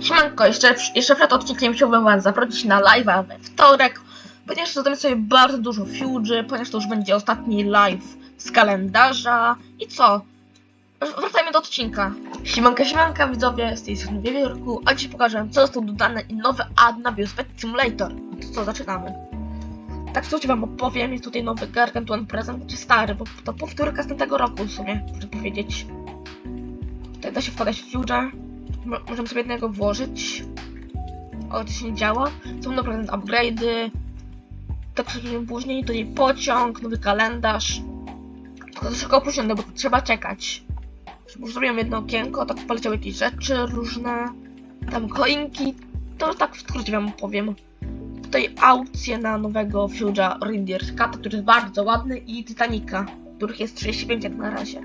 Siemanko, jeszcze, jeszcze przed odcinkiem chciałbym was zaprosić na live'a we wtorek, ponieważ zrobimy sobie bardzo dużo fuge'y, ponieważ to już będzie ostatni live z kalendarza. I co? Wracajmy do odcinka. Siemanka, siemanka widzowie, z tej strony Wiewiórku, a dziś pokażę co został dodane i nowy ad na Biospec Simulator. To co, zaczynamy. Tak co wam opowiem, jest tutaj nowy Gargantuan prezent, czy stary, bo to powtórka z tamtego roku w sumie, muszę powiedzieć. Tutaj da się wkładać w fuge'a. Mo- Możemy sobie jednego włożyć. O, to się nie działa. Są na prezent upgrade'y. Tak sobie później tutaj pociąg, nowy kalendarz. To jest tylko opóźnione, bo to trzeba czekać. Już zrobiłem jedno okienko, tak poleciały jakieś rzeczy różne. Tam koinki. To tak w skrócie wam powiem. Tutaj aukcje na nowego Fuge'a Reindeer Cat, który jest bardzo ładny i Titanica, których jest 35 jak na razie.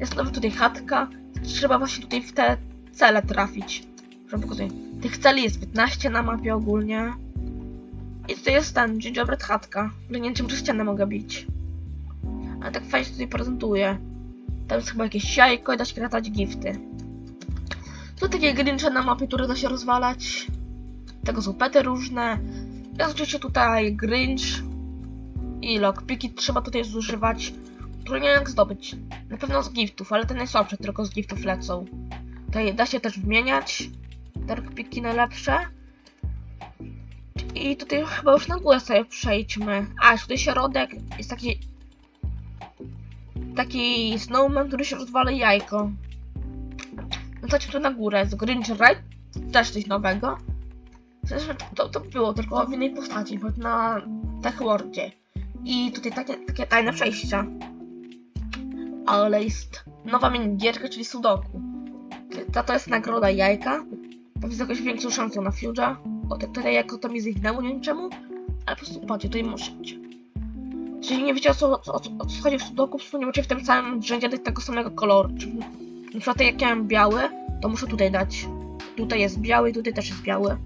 Jest nowa tutaj chatka. Trzeba właśnie tutaj w te cele trafić. Że pokazuję. Tych celi jest 15 na mapie ogólnie. I tutaj jest ten gingerbread chatka. Czym przez ścianę mogę bić. Ale tak fajnie się tutaj prezentuje. Tam jest chyba jakieś jajko i da się kratać gifty. Są takie grincze na mapie, które da się rozwalać. Tego są pety różne. Jest oczywiście tutaj grinch i lockpiki trzeba tutaj zużywać. Wiem jak zdobyć. Na pewno z giftów, ale te najsłabsze tylko z giftów lecą. Tutaj da się też wymieniać. Darkpiki najlepsze. I tutaj chyba już na górę sobie przejdźmy. A, jest tutaj środek. Jest taki... Taki snowman, który się rozwala jajko. No chodźmy tu na górę. Z Grinch Ride. Też coś nowego. Zresztą to, to było tylko w innej postaci, na Tech Worldzie. I tutaj takie, takie tajne przejścia. Ale jest nowa minigierka, czyli Sudoku. Ta to jest nagroda jajka. To jest jakąś większą szansą na Fuge'a. O, te, te jajko to mi zniknęło, nie wiem czemu. Ale po prostu patrzcie, tutaj możecie. Jeżeli nie wiecie o co, o, o, co- chodzi w Sudoku, nie macie w tym samym rzędzie tego samego koloru. Czyli na przykład jak ja mam biały, to muszę tutaj dać. Tutaj jest biały tutaj też jest biały.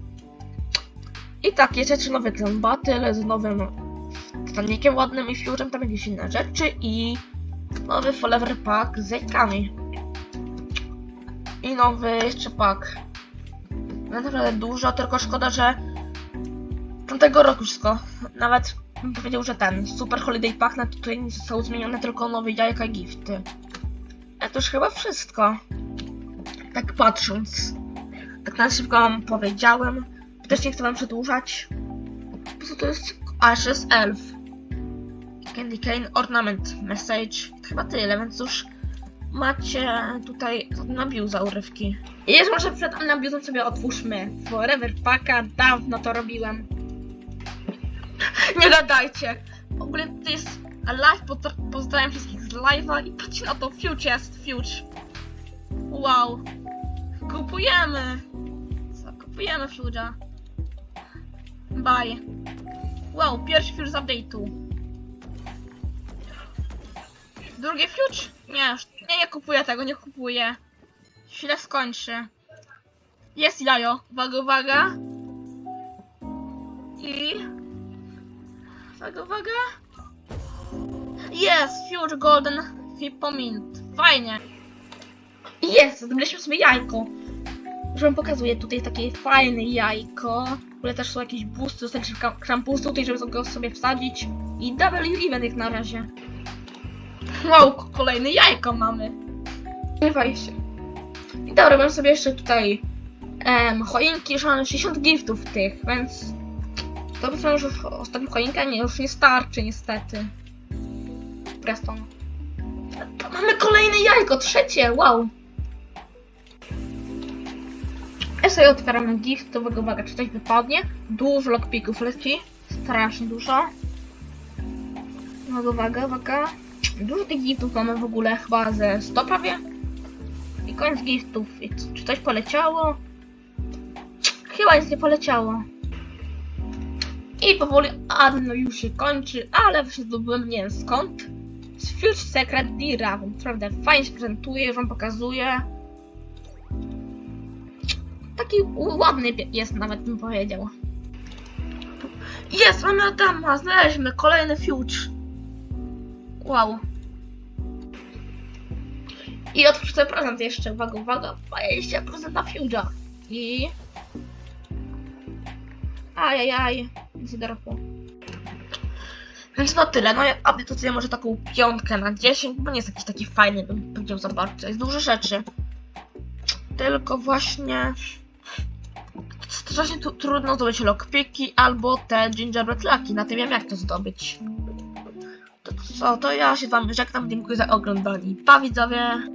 I tak, jeszcze nowy ten battle z nowym stanikiem ładnym i Fuge'em, tam jakieś inne rzeczy i nowy Forever Pack z jajkami. I nowy jeszcze pak. Naprawdę dużo, tylko szkoda, że tamtego roku wszystko. Nawet bym powiedział, że ten Super Holiday Pack na tutaj nie został zmieniony, tylko nowe jajka i gifty. A to już chyba wszystko. Tak patrząc. Tak na szybko wam powiedziałem. Też nie chcę wam przedłużać. Po prostu to jest Ashes Elf. Candy Cane Ornament Message. Chyba tyle, więc już macie tutaj nabił za urywki. I jeszcze może przed nabiuzem sobie otwórzmy Forever Packa, dawno to robiłem. Nie gadajcie! W ogóle to jest live, pozdra- pozdrawiam wszystkich z live'a i patrzcie na to, Fuge jest, Fuge. Wow. Kupujemy! Co, kupujemy Fuge'a. Bye. Wow, pierwszy Fuge z update'u. Drugi Fuge? Nie, nie, nie kupuję tego, nie kupuję. Chwilę skończy. Jest jajo. Uwaga, uwaga. I... Uwaga, uwaga. Jest! Fuge Golden Hippomint. Fajnie. Jest! Zdobyliśmy sobie jajko. Już wam pokazuję. Tutaj takie fajne jajko. W ogóle też są jakieś boosty, dostaliśmy kram- krampustu tutaj, żeby go sobie wsadzić. I double event jak na razie. Wow, ko- kolejne jajko mamy. Nie waj się. I dobra, mam sobie jeszcze tutaj em, choinki, już mam 60 giftów tych, więc to by już ostatnia choinka nie, już nie starczy niestety. Preston. To mamy kolejne jajko, trzecie, wow. Ja sobie otwieramy gift, to uwaga, uwaga, czy coś wypadnie. Dużo lockpicków leci, strasznie dużo. Uwaga, uwaga, uwaga. Dużo tych giftów mamy w ogóle, chyba ze 100 prawie. I koniec giftów. Czy coś poleciało? Chyba nic nie poleciało. I powoli Adno już się kończy, ale właśnie zdobyłem nie wiem skąd. Z Future Secret Dira, więc naprawdę fajnie się prezentuje, już wam pokazuję. Taki ładny jest nawet bym powiedział. Jest, mamy Adama, znaleźliśmy kolejny Future. Wow. I otwórz sobie prezent jeszcze, uwaga, uwaga, 20% na Fuge'a. I... Ajajaj, nic nie drapło. Więc no tyle, no ja update'uję może taką piątkę na 10, bo nie jest jakiś taki fajny, bym powiedział za bardzo, jest dużo rzeczy. Tylko właśnie... Strasznie tu, trudno zdobyć lockpiki albo te gingerbread lucky, na tym wiem jak to zdobyć. To co, to ja się wam żegnam, dziękuję za oglądanie. Pa widzowie!